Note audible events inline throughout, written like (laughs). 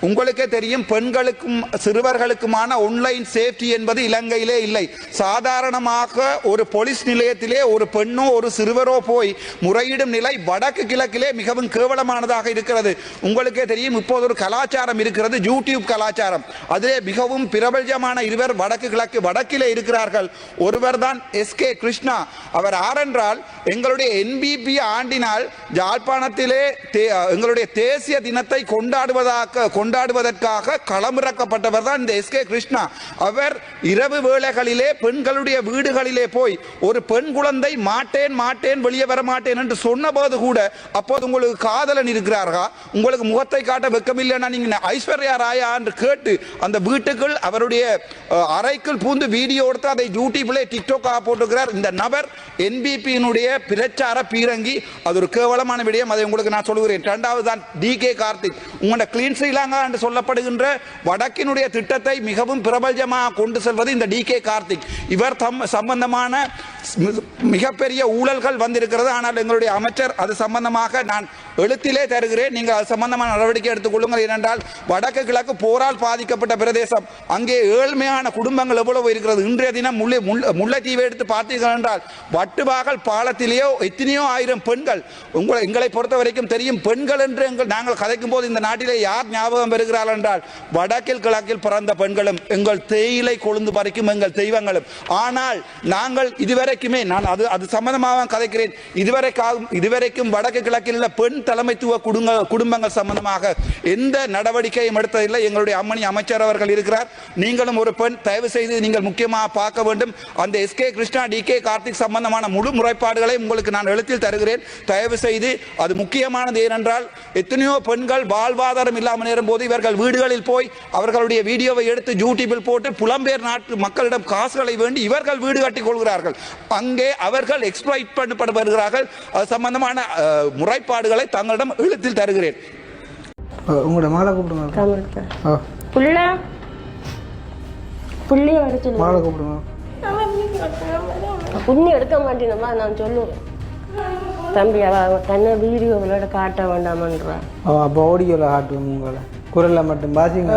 உங்களுக்கே தெரியும் பெண்களுக்கும் சிறுவர்களுக்குமான ஒன்லைன் சேஃப்டி என்பது இலங்கையிலே இல்லை. சாதாரணமாக ஒரு போலீஸ் நிலையத்திலே ஒரு பெண்ணோ ஒரு சிறுவரோ போய் முறையிடும் நிலை வடக்கு கிழக்கிலே மிகவும் கேவலமானதாக இருக்கிறது. உங்களுக்கே தெரியும் இப்போது ஒரு கலாச்சாரம் இருக்கிறது யூடியூப் கலாச்சாரம். அதிலே மிகவும் பிரபல்யமான இருவர் வடக்கு கிழக்கு வடக்கிலே இருக்கிறார்கள். ஒருவர் தான் எஸ் கே கிருஷ்ணா. அவர் ஆரென்றால் எங்களுடைய என்பிபி ஆண்டினால் ஜாழ்ப்பாணத்திலே தே- எங்களுடைய தேசிய தினத்தை கொண்டாடுவதாக கொண்டாடுவதற்காக களமிறக்கப்பட்டவர் தான் இந்த எஸ் கே கிருஷ்ணா. அவர் இரவு வேளைகளிலே பெண்களுடைய வீடுகளிலே போய் ஒரு பெண் குழந்தை மாட்டேன் மாட்டேன் வெளியே வர மாட்டேன் என்று சொன்னபோது கூட அப்போது உங்களுக்கு காதலன் இருக்கிறார்களா? உங்களுக்கு முகத்தை காட்ட வெக்கமில்லைன்னா நீங்க ஐஸ்வர்யா ராயா என்று கேட்டு அந்த வீட்டுக்குள் அவருடைய அறைக்குள் பூந்து வீடியோ எடுத்து அதை யூடியூப்ல டிக்டோக்காக போட்டுக்கிறார் இந்த நபர் என்பிபியினுடைய பிரச்சார பீரங்கி. அது ஒரு கேவலமான விடயம். அதை உங்களுக்கு நான் சொல்லுகிறேன். இரண்டாவது தான் டி கே கார்த்திக். உங்களோட கிளீன் ஸ்ரீலங்கா என்று சொல்லப்படுகின்ற வடக்கினுடைய திட்டத்தை மிகவும் பிரபஞ்சமாக கொண்டு செல்வது இந்த டி கே கார்த்திக். இவர் தம் சம்பந்தமான மிகப்பெரிய ஊழல்கள் வந்திருக்கிறது. ஆனால் எங்களுடைய அமைச்சர் அது சம்பந்தமாக நான் எழுத்திலே தருகிறேன். நீங்கள் அது சம்பந்தமான நடவடிக்கை எடுத்துக்கொள்ளுங்கள் ஏனென்றால் வடக்கு கிழக்கு போரால் பாதிக்கப்பட்ட பிரதேசம். அங்கே ஏழ்மையான குடும்பங்கள் எவ்வளவு இருக்கிறது. இன்றைய தினம் முல்லை முல்லை- முல்லைத்தீவை எடுத்து பார்த்தீர்கள் என்றால் வட்டுவாகல் பாலத்திலேயோ எத்தனையோ ஆயிரம் பெண்கள் உங்களை எங்களை பொறுத்த வரைக்கும் தெரியும் பெண்கள் என்று எங்கள் நாங்கள் கதைக்கும் போது இந்த நாட்டிலே யார் ஞாபகம் பெறுகிறார்கள் என்றால் வடக்கில் கிழக்கில் பிறந்த பெண்களும் எங்கள் தேயிலை கொழுந்து பறிக்கும் எங்கள் தெய்வங்களும். ஆனால் நாங்கள் இதுவரைக்குமே நான் அது அது சம்பந்தமாக கதைக்கிறேன். இதுவரைக்காகும் இதுவரைக்கும் வடக்கு கிழக்கில் உள்ள பெண் தலைமைத்துவ குடும்ப குடும்பங்கள் சம்பந்தமாக எந்த நடவடிக்கையும் எடுத்ததில்லை. எங்களுடைய அம்மணி அமைச்சர் அவர்கள் இருக்கிறார். நீங்களும் ஒரு பெண் தயவு செய்து நீங்கள் முக்கியமாக பார்க்க வேண்டும். அந்த S K Krishna T K Karthik சம்பந்தமான முழு முறைப்பாடுகளை உங்களுக்கு நான் எழுத்தில் தருகிறேன். தயவு செய்து அது முக்கியமானது ஏனென்றால் எத்தனையோ பெண்கள் வாழ்வாதாரம் இல்லாமல் நேரும் போது இவர்கள் வீடுகளில் போய் அவர்களுடைய வீடியோவை எடுத்து யூடியூபில் போட்டு புலம்பெயர் நாட்டு மக்களிடம் காசுகளை வேண்டி இவர்கள் வீடு கட்டிக் கொள்கிறார்கள். அங்கே அவர்கள் எக்ஸ்பிளைட் பண்ணப்பட்டு வருகிறார்கள் அது சம்பந்தமான முறைப்பாடுகளை தங்களிடம் எழுத்தில் தருகிறேன். உங்களோட மாலை கூப்பிடுங்க. புள்ள? புள்ளிய வர மாலை கூப்பிடுங்க. புண்ணி எடுக்க மாட்டேனம்மா நான் சொல்லுவேன். தம்பி அவ அவ தன்னை வீடியோ விளையாட காட்ட வேண்டாமன்றா. ஓ அப்போ ஓடியோவில் காட்டுவோம் உங்களை. குரலில் மட்டும் பாசிங்க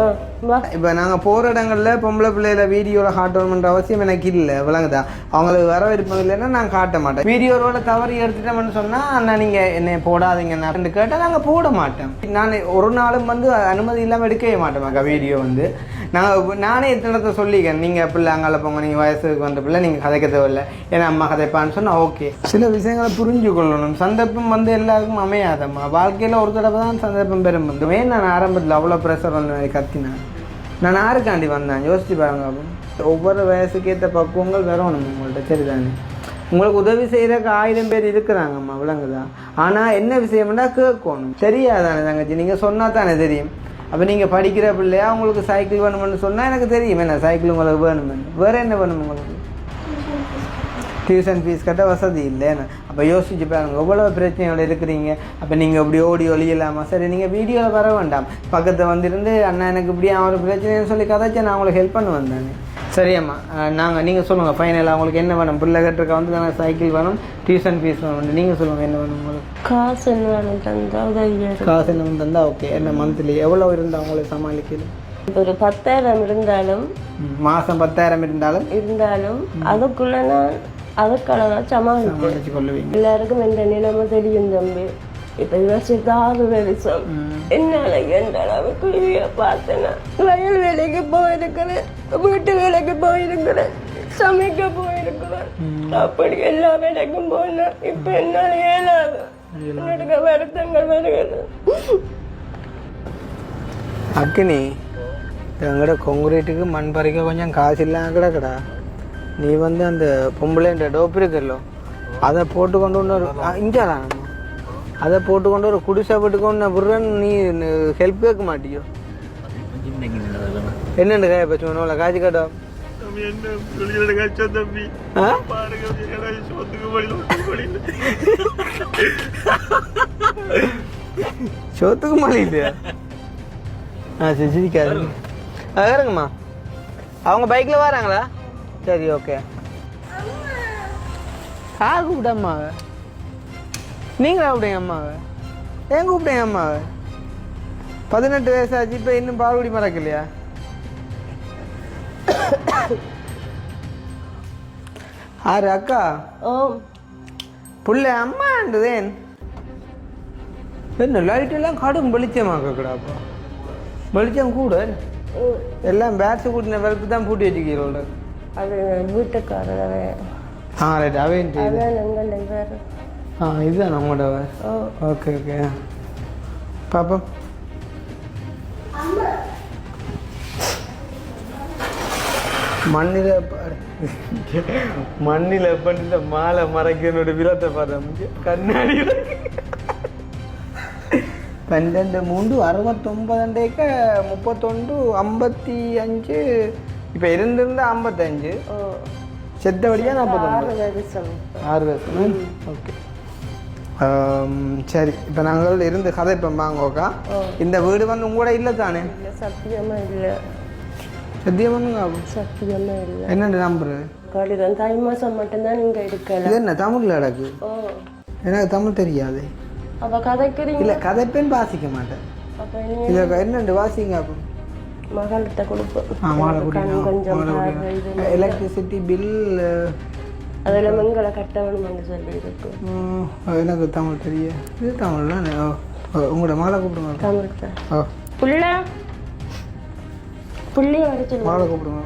வா. இப்போ நாங்கள் போகிற இடங்களில் பொம்பளை பிள்ளையில வீடியோவில் காட்டணுன்ற அவசியம் எனக்கு இல்லை. விளங்குதா? அவங்களுக்கு வர விருப்பம் இல்லைன்னா நான் காட்ட மாட்டேன். வீடியோவோட தவறு எடுத்துட்டோம்னு சொன்னால் அண்ணா நீங்கள் என்னை போடாதீங்கண்ணா கேட்டால் நாங்கள் போட மாட்டோம். நான் ஒரு நாளும் வந்து அனுமதி இல்லாமல் எடுக்கவே மாட்டோம் வீடியோ வந்து. நான் நானே எத்தனை சொல்லிக்கிறேன். நீங்கள் பிள்ளை அங்கால போங்க நீங்கள் வயசுக்கு வந்த பிள்ளை நீங்கள் கதைக்க தேவையில்லை. ஏன்னா அம்மா கதைப்பான்னு சொன்னால் ஓகே. சில விஷயங்களை புரிஞ்சு கொள்ளணும் சந்தர்ப்பம் வந்து எல்லாருக்கும் அமையாதம்மா. வாழ்க்கையில் ஒரு தடவை தான் சந்தர்ப்பம் பெறும் வந்து ஏன் நான் ஆரம்பத்தில் அவ்வளோ ப்ரெஷர் வந்த மாதிரி கத்தினேன் நான் யாருக்காண்டி வந்தேன். யோசிச்சு பாருங்க அப்போ. ஒவ்வொரு வயசுக்கு ஏற்ற பக்குவங்கள் வரணும் உங்கள்கிட்ட சரிதானே? உங்களுக்கு உதவி செய்கிறக்கு ஆயிரம் பேர் இருக்கிறாங்கம்மா விலங்குதான். ஆனால் என்ன விஷயம்னா கேட்கணும். தெரியாதானே தங்கச்சி? நீங்கள் சொன்னால் தானே தெரியும். அப்போ நீங்கள் படிக்கிற பிள்ளையா உங்களுக்கு சைக்கிள் வேணும்னு சொன்னால் எனக்கு தெரியும். என்ன சைக்கிள் உங்களுக்கு வேணுமென்னு? வேறு என்ன வேணும் உங்களுக்கு? டியூஷன் ஃபீஸ் கட்ட வசதி இல்லைன்னு அப்போ யோசிச்சு பாருங்க எவ்வளோ பிரச்சனையோட இருக்கிறீங்க? அப்போ நீங்கள் இப்படி ஓடி ஒழியலாமா சரி நீங்கள் வீடியோவில் வர வேண்டாம். பக்கத்தில் வந்திருந்து அண்ணா எனக்கு இப்படி ஒரு பிரச்சனைன்னு சொல்லி கதைச்சா நான் உங்களுக்கு ஹெல்ப் பண்ணுவேன் வந்தேன் சரியாம்மா நாங்கள் நீங்கள் சொல்லுங்கள் ஃபைனலாக உங்களுக்கு என்ன வேணும்? பிள்ளை கட்டுறக்க வந்து தானே சைக்கிள் வேணும்? டியூஷன் ஃபீஸ் வேணும் நீங்கள் சொல்லுங்கள் என்ன வேணும் உங்களுக்கு? காசு என்ன வேணும் தந்தா உதவியா இருக்கு. காசு என்ன தந்தால் ஓகே என்ன மந்த்லி எவ்வளோ இருந்தால் அவங்களை சமாளிக்கிறது? ஒரு பத்தாயிரம் இருந்தாலும் மாதம் பத்தாயிரம் இருந்தாலும்? இருந்தாலும் அதுக்குள்ள நான் அதுக்கான சமாளிச்சு கொள்ளுவீங்க. எல்லாருக்கும் எந்த நிலைமை தெரியும் தம்பி. இப்ப யோசிச்சாறு வெளிச்சம். என்னால எந்த அளவுக்கு இதைய பார்த்தேன்னா வயல் வேலைக்கு போயிருக்கிறேன் வீட்டு வேலைக்கு போயிருக்கிறேன் சமைக்க போயிருக்கிறேன். அப்படி எல்லா வேலைக்கும் போனேன் இப்ப என்னால இயலாது. எனக்கு வருத்தங்கள் வருகிறது. அக்கினி எங்கட கொங்குரேட்டுக்கு மண் பறிக்க கொஞ்சம் காசு இல்லாம கிடக்குடா. நீ வந்து அந்த பொம்பளைன்ற டோப் இருக்குல்லோ அதை போட்டு கொண்டு இஞ்சாடா நம்ம அதை போட்டு கொண்டு ஒரு குடிசை போட்டு கொண்டு விடுறேன்னு நீ ஹெல்ப் கேட்க மாட்டியோ? என்னென்னு காய பச்சு உள்ள காய்ச்சி காட்டா. சோத்துக்கு மழை இல்லையா? ஆ சரி சிரிக்காது ஆ இறங்குமா அவங்க பைக்கில் வராங்களா? சரி ஓகே யார் கூப்பிட்ட நீங்களா கூப்பிட்டீங்க அம்மாவை? ஏன் கூப்பிட்டீங்க அம்மாவை? பதினெட்டு வயசாச்சு இப்போ இன்னும் பால்குடி மறக்கலையா? ஆறு அக்கா? ஓம் புள்ள அம்மாண்டதேன் என்ன லைட் எல்லாம் கடும் வெளிச்சமாக்கக்கூடாப்பா வெளிச்சம் கூட. எல்லாம் பேட்ஸ் கூட்டின வெளுப்பு தான் பூட்டி வச்சுக்கிறோம் அது வீட்டுக்காரர் ஆ ரைட் அவேன் ஆ இதுதான் நம்மளோட ஓகே ஓகே பாப்போம். மண்ணில் (laughs) மண்ணில் பண்ணிட்ட மாலை மறைக்கிறனோட விரத்தை பார்த்தா கண்ணாடி பன்னெண்டு மூன்று அறுபத்தொம்பதுண்டேக்க முப்பத்தொண்டு ஐம்பத்தி அஞ்சு. இப்போ இருந்திருந்தா ஐம்பத்தஞ்சு. ஓ. செத்தபடியாக நாற்பத்தொம்பது ஆறு வருஷம் ஓகே சரி இப்போ நாங்கள் இருந்து கதைப்போம் வாங்கோக்கா. இந்த வீடு வந்து உங்களோட இல்லை தானே? இல்லை சத்தியமா இல்லை. சத்தியமானுங்க சத்தியமா இல்லை. என்னென்ன நம்பரு? கடிதம் தை மாசம் மட்டும்தான் நீங்க எடுக்கல இது என்ன தமிழில் அடக்கு? எனக்கு தமிழ் தெரியாது. அப்ப கதைக்கிறீங்க? இல்லை கதைப்பேன் வாசிக்க மாட்டேன். இதில் என்னண்டு வாசிங்க அப்போ? மகள்கிட்ட கொடுப்போம் எலக்ட்ரிசிட்டி பில் அதுல மங்களை கட்டணும்னு சொல்லி இருக்கு எனக்கு தமிழ் தெரிய? இது தமிழ் தானே? உங்களோட மாலை கூப்பிடுங்க. தமிழ்த்த ஓ. புள்ள? புள்ளி அடிச்சு மாலை கூப்பிடுங்க.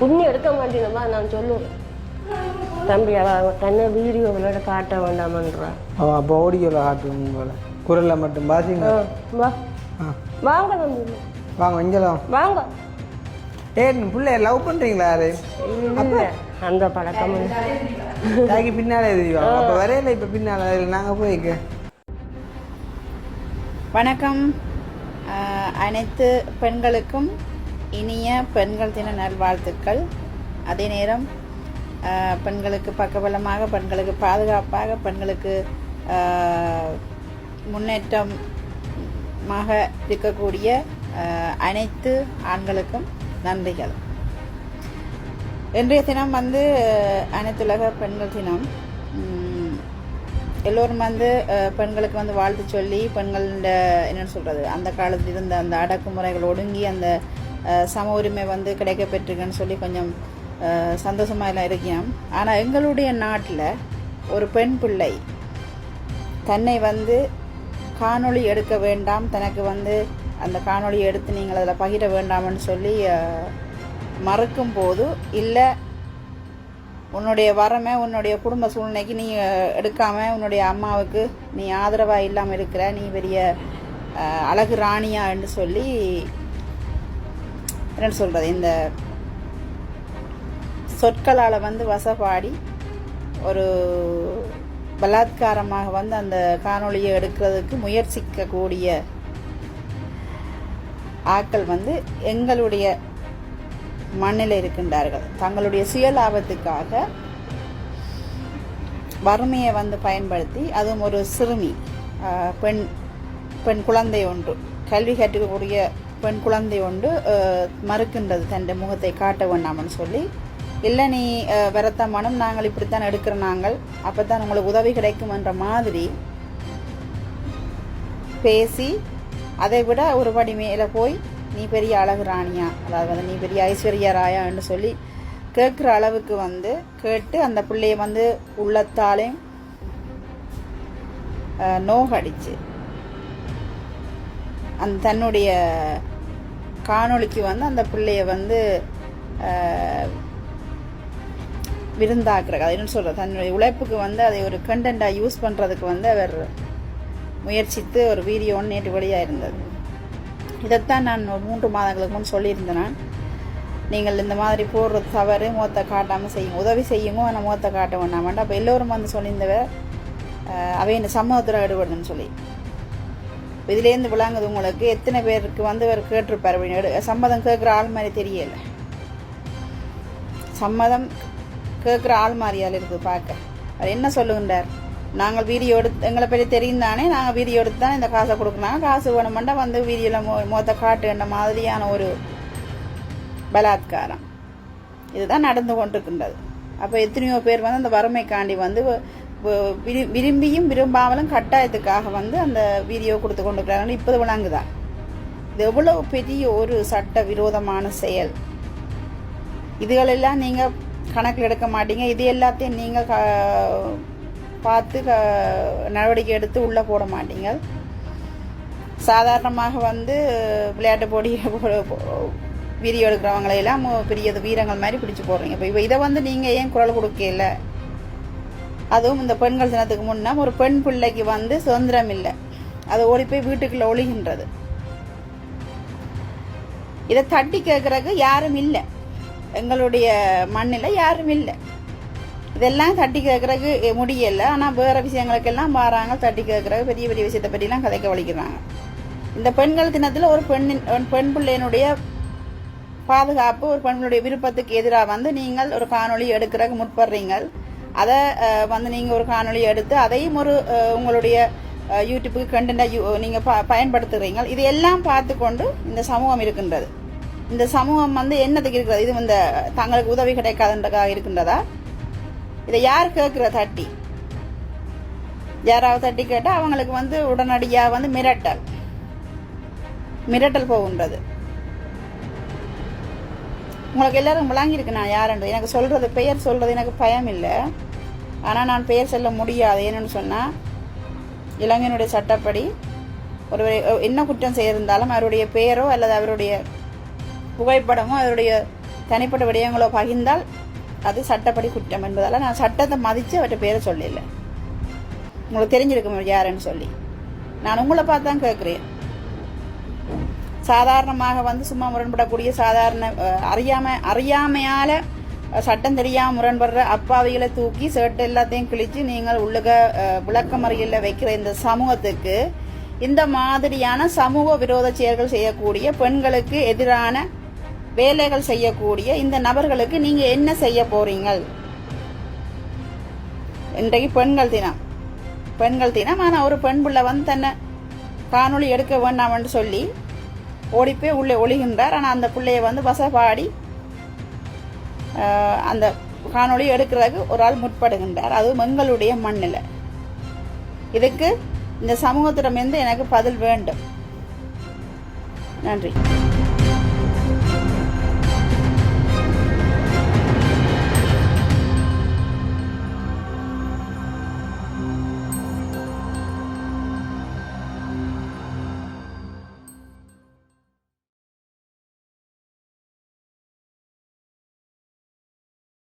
புண்ணி எடுக்க மாட்டேங்கப்பா நான் சொல்லுவேன். தம்பி அவ அவ தன்னை வீடியோ விளையாட காட்ட வேண்டாமன்றா. ஓ அப்போ ஓடியோவில் ஆட்டுவோம் உங்களை குரலில் மட்டும் வாசிங்க ஆ, வா. வாங்க தம்பி. வாங்க இங்கெல்லாம் வாங்க. ஏ பிள்ளைய லவ் பண்ணுறீங்களா யாரு? அந்த பழக்கம் தாய்க்கு பின்னாலே தெரியும் அப்போ வரையில இப்போ பின்னால் நாங்கள் போய்க்க வணக்கம். அனைத்து பெண்களுக்கும் இனிய பெண்கள் தின நல்வாழ்த்துக்கள். அதே நேரம் பெண்களுக்கு பக்கபலமாக பெண்களுக்கு பாதுகாப்பாக பெண்களுக்கு முன்னேற்றமாக இருக்கக்கூடிய அனைத்து ஆண்களுக்கும் நன்றிகள். இன்றைய தினம் வந்து அனைத்துலக பெண்கள் தினம். எல்லோரும் வந்து பெண்களுக்கு வந்து வாழ்த்து சொல்லி பெண்கள என்னன்னு சொல்கிறது அந்த காலத்தில் இருந்த அந்த அடக்குமுறைகள் ஒடுங்கி அந்த சம உரிமை வந்து கிடைக்க பெற்றிருக்குன்னு சொல்லி கொஞ்சம் சந்தோஷமாக எல்லாம் இருக்கேன் ஆனால் எங்களுடைய நாட்டில் ஒரு பெண் பிள்ளை தன்னை வந்து காணொளி எடுக்க வேண்டாம் தனக்கு வந்து அந்த காணொளியை எடுத்து நீங்கள் அதில் பகிர வேண்டாம்னு சொல்லி மறுக்கும் போது இல்லை உன்னுடைய வரமை உன்னுடைய குடும்ப சூழ்நிலைக்கு நீ எடுக்காமல் உன்னுடைய அம்மாவுக்கு நீ ஆதரவாக இல்லாமல் இருக்கிற நீ பெரிய அழகு ராணியா என்று சொல்லி என்ன சொல்கிறது இந்த சொற்களால் வந்து வசப்பாடி ஒரு பலாத்காரமாக வந்து அந்த காணொளியை எடுக்கிறதுக்கு முயற்சிக்கக்கூடிய ஆட்கள் வந்து எங்களுடைய மண்ணில் இருக்கின்றார்கள். தங்களுடைய சுயலாபத்துக்காக வறுமையை வந்து பயன்படுத்தி அதுவும் ஒரு சிறுமி பெண் பெண் குழந்தை ஒன்று கல்வி கற்றுக்கக்கூடிய பெண் குழந்தை ஒன்று மறுக்கின்றது தன் முகத்தை காட்ட வேண்டாம்னு சொல்லி இல்லை நீ ஆஹ், நாங்கள் இப்படித்தான் எடுக்கிற நாங்கள் அப்போ தான் உங்களுக்கு உதவி கிடைக்கும்ன்ற மாதிரி பேசி அதை விட ஒரு படி மேலே போய் நீ பெரிய அழகு ராணியா? அதாவது வந்து நீ பெரிய ஐஸ்வர்யா ராயான்னு சொல்லி கேட்குற அளவுக்கு வந்து கேட்டு அந்த பிள்ளைய வந்து உள்ளத்தாலையும் நோகடிச்சு. அந்த தன்னுடைய காணொளிக்கு வந்து அந்த பிள்ளைய வந்து அஹ், விருந்தாக்குற அது என்ன சொல்கிறது தன்னுடைய உழைப்புக்கு வந்து அதை ஒரு கண்டென்ட்டாக யூஸ் பண்ணுறதுக்கு வந்து அவர் முயற்சித்து ஒரு வீடியோ ஒன்று நேற்று வெளியாக இருந்தது இதைத்தான் நான் ஒரு மூன்று மாதங்களுக்கு முன் சொல்லியிருந்தேன் நான் நீங்கள் இந்த மாதிரி போடுற தவறு முகத்தை காட்டாமல் செய்யுங்க உதவி செய்யுங்க ஆனால் முகத்தை காட்ட வேண்டாமாண்டா அப்போ எல்லோரும் வந்து சொல்லியிருந்தவ அவை இந்த சமூகத்தில் ஈடுபடுதுன்னு சொல்லி. இதுலேருந்து விளங்குது உங்களுக்கு எத்தனை பேருக்கு வந்து அவர் கேட்டிருப்பார் அப்படின்னு சம்மதம் கேட்குற ஆள் மாதிரி தெரியல. சம்மதம் கேட்குற ஆள் மாதிரியால் இருக்குது பார்க்க. அவர் என்ன சொல்லுகின்றார்? நாங்கள் வீடியோ எடுத்து எங்களை பற்றி தெரியும் தானே நாங்கள் வீடியோ எடுத்து தான் இந்த காசை கொடுக்குறாங்க காசு வேணுமெண்டா வந்து வீடியோவில் மோ மொத்த காட்டுன்ற மாதிரியான ஒரு பலாத்காரம். இதுதான் நடந்து கொண்டிருக்கின்றது. அப்போ எத்தனையோ பேர் வந்து அந்த வறுமைக்காண்டி வந்து விரும்பியும் விரும்பாமலும் கட்டாயத்துக்காக வந்து அந்த வீடியோ கொடுத்து கொண்டிருக்கிறாங்க இப்போது விளங்குதான் இது எவ்வளோ பெரிய ஒரு சட்ட விரோதமான செயல். இதுகளெல்லாம் நீங்கள் கணக்கில் எடுக்க மாட்டீங்க. இது எல்லாத்தையும் நீங்கள் க பார்த்து க நடவடிக்கை எடுத்து உள்ளே போட மாட்டீங்க சாதாரணமாக வந்து விளையாட்டு போட்டி வீடியோ எடுக்கிறவங்களையெல்லாம் பெரிய வீரங்கள் மாதிரி பிடிச்சி போடுறீங்க. இப்போ இதை வந்து நீங்கள் ஏன் குரல் கொடுக்கல? அதுவும் இந்த பெண்கள் தினத்துக்கு முன்னே ஒரு பெண் பிள்ளைக்கு வந்து சுதந்திரம் இல்லை. அது ஓடி போய் வீட்டுக்குள்ளே ஒழிகின்றது இதை தட்டி கேட்குறதுக்கு யாரும் இல்லை. எங்களுடைய மண்ணில் யாரும் இல்லை. இதெல்லாம் தட்டி கேட்குறக்கு முடியலை. ஆனால் வேறு விஷயங்களுக்கெல்லாம் மாறாங்க தட்டி கேட்குறதுக்கு பெரிய பெரிய விஷயத்தை பற்றிலாம் கதைக்க வலிக்கிறாங்க. இந்த பெண்கள் தினத்தில் ஒரு பெண்ணின் பெண் பிள்ளையினுடைய பாதுகாப்பு ஒரு பெண்களுடைய விருப்பத்துக்கு எதிராக வந்து நீங்கள் ஒரு காணொளி எடுக்கிறக்கு முற்படுறீங்க. அதை வந்து நீங்கள் ஒரு காணொளி எடுத்து அதையும் ஒரு உங்களுடைய யூடியூப்புக்கு கண்டென்ட்டாக நீங்கள் ப பயன்படுத்துகிறீங்க இதையெல்லாம் பார்த்து கொண்டு இந்த சமூகம் இருக்கின்றது. இந்த சமூகம் வந்து என்னத்துக்கு இருக்கிறது? இது இந்த தங்களுக்கு உதவி கிடைக்காதுன்றதாக இருக்கின்றதா? இதை யார் கேட்குற தட்டி? யாராவது தட்டி கேட்டால் அவங்களுக்கு வந்து உடனடியாக வந்து மிரட்டல். மிரட்டல் போகின்றது. உங்களுக்கு எல்லாரும் விளங்கியிருக்கு நான் யாருன்றது. எனக்கு சொல்கிறது பெயர் சொல்கிறது எனக்கு பயம் இல்லை ஆனால் நான் பெயர் சொல்ல முடியாது. ஏன்னு சொன்னால் இளைஞனுடைய சட்டப்படி ஒரு என்ன குற்றம் செய்திருந்தாலும் அவருடைய பெயரோ அல்லது அவருடைய புகைப்படமோ அவருடைய தனிப்பட்ட விடயங்களோ பகிர்ந்தால் அது சட்டப்படி குற்றம் என்பதால் நான் சட்டத்தை மதித்து அவற்றை பேரை சொல்லல உங்களுக்கு தெரிஞ்சிருக்கும் யாருன்னு சொல்லி. நான் உங்களை பார்த்து தான் கேட்குறேன். சாதாரணமாக வந்து சும்மா முரண்படக்கூடிய சாதாரண அறியாம அறியாமையால் சட்டம் தெரியாமல் முரண்படுற அப்பாவிகளை தூக்கி சேட்டை எல்லாத்தையும் கிழிச்சு நீங்கள் உள்ளுக விளக்கமறியில் வைக்கிற இந்த சமூகத்துக்கு இந்த மாதிரியான சமூக விரோத செயல்கள் செய்யக்கூடிய பெண்களுக்கு எதிரான வேலைகள் செய்யக்கூடிய இந்த நபர்களுக்கு நீங்க என்ன செய்ய போகிறீங்கள் இன்றைக்கு பெண்கள் தினம். பெண்கள் தினம். ஆனால் ஒரு பெண் பிள்ளை வந்து தன்னை காணொளி எடுக்க வேண்டாம்னு சொல்லி ஓடிப்போய் உள்ளே ஒழிகின்றார் ஆனால் அந்த பிள்ளையை வந்து வசப்பாடி அந்த காணொளி எடுக்கிறதுக்கு ஒரு ஆள் முற்படுகின்றார். அதுவும் எங்களுடைய மண்ணில். இதுக்கு இந்த சமூகத்திடமிருந்து எனக்கு பதில் வேண்டும். நன்றி.